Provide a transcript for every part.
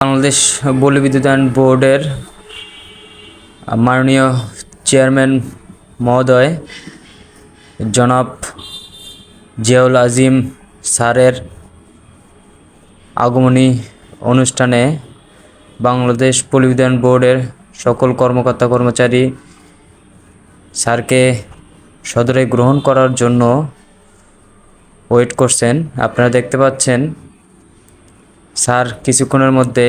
বাংলাদেশ বলি বিদ্যুতায়ন বোর্ডের মাননীয় চেয়ারম্যান মহোদয়, জনাব জিয়াউল আজিম স্যারের আগমনী অনুষ্ঠানে বাংলাদেশ পল্লী বিদ্যুতায়ন বোর্ডের সকল কর্মকর্তা কর্মচারী স্যারকে সদরে গ্রহণ করার জন্য ওয়েট করছেন। আপনারা দেখতে পাচ্ছেন স্যার, কিছুক্ষণের মধ্যে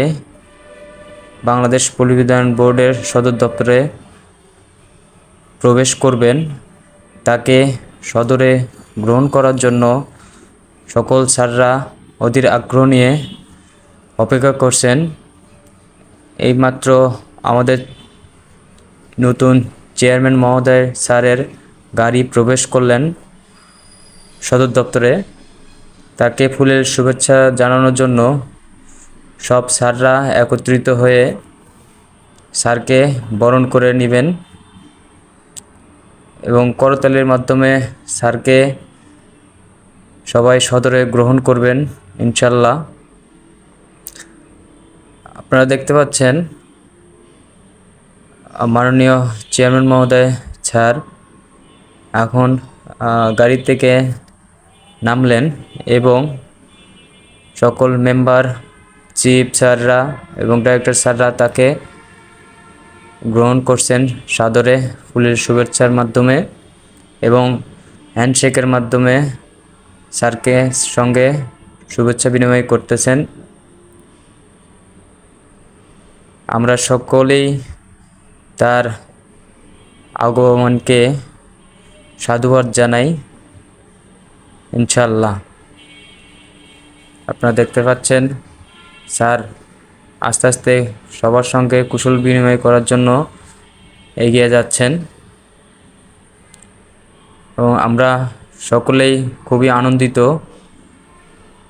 বাংলাদেশ পল্লীবিদ্যায়ন বোর্ডের সদর দপ্তরে প্রবেশ করবেন। তাকে সদরে গ্রহণ করার জন্য সকল স্যাররা অধীর আগ্রহ নিয়ে অপেক্ষা করছেন। এইমাত্র আমাদের নতুন চেয়ারম্যান মহোদয় স্যারের গাড়ি প্রবেশ করলেন সদর দপ্তরে। তাকে ফুলের শুভেচ্ছা জানানোর জন্য সব স্যাররা একত্রিত হয়ে স্যারকে বরণ করে নেবেন এবং করতালির মাধ্যমে স্যারকে সবাই সদরে গ্রহণ করবেন, ইনশাল্লাহ। আপনারা দেখতে পাচ্ছেন, মাননীয় চেয়ারম্যান মহোদয়, স্যার এখন গাড়ি থেকে নামলেন এবং সকল মেম্বার চিফ স্যাররা এবং ডাইরেক্টর স্যাররা তাকে গ্রহণ করছেন সাদরে ফুলের শুভেচ্ছার মাধ্যমে এবং হ্যান্ডশেকের মাধ্যমে স্যারকে সঙ্গে শুভেচ্ছা বিনিময় করতেছেন। আমরা সকলেই তার আগমনকে সাধুবাদ জানাই ইনশাল্লাহ আপনারা দেখতে পাচ্ছেন স্যার, আস্তে আস্তে সবার সঙ্গে কুশল বিনিময় করার জন্য এগিয়ে যাচ্ছেন। এবং আমরা সকলেই খুবই আনন্দিত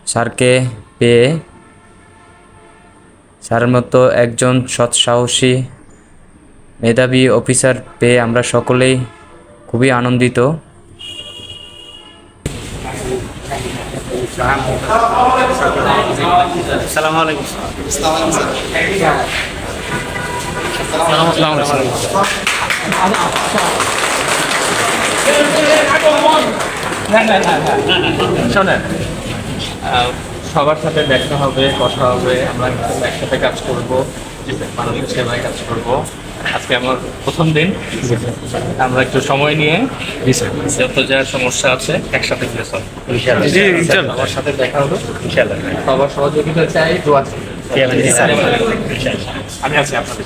স্যারকে পেয়ে। স্যারের মতো একজন সৎ সাহসী মেধাবী অফিসার পেয়ে আমরা সকলেই খুবই আনন্দিত। সবার সাথে দেখা হবে কথা হবে আমরা একসাথে কাজ করব। কাজ আজকে আমার প্রথম দিন। আমরা একটু সময় নিয়ে যত যা সমস্যা আছে একসাথে আমার সাথে দেখা হলো সবার সহযোগিতা চাই আমি আছি আপনাদের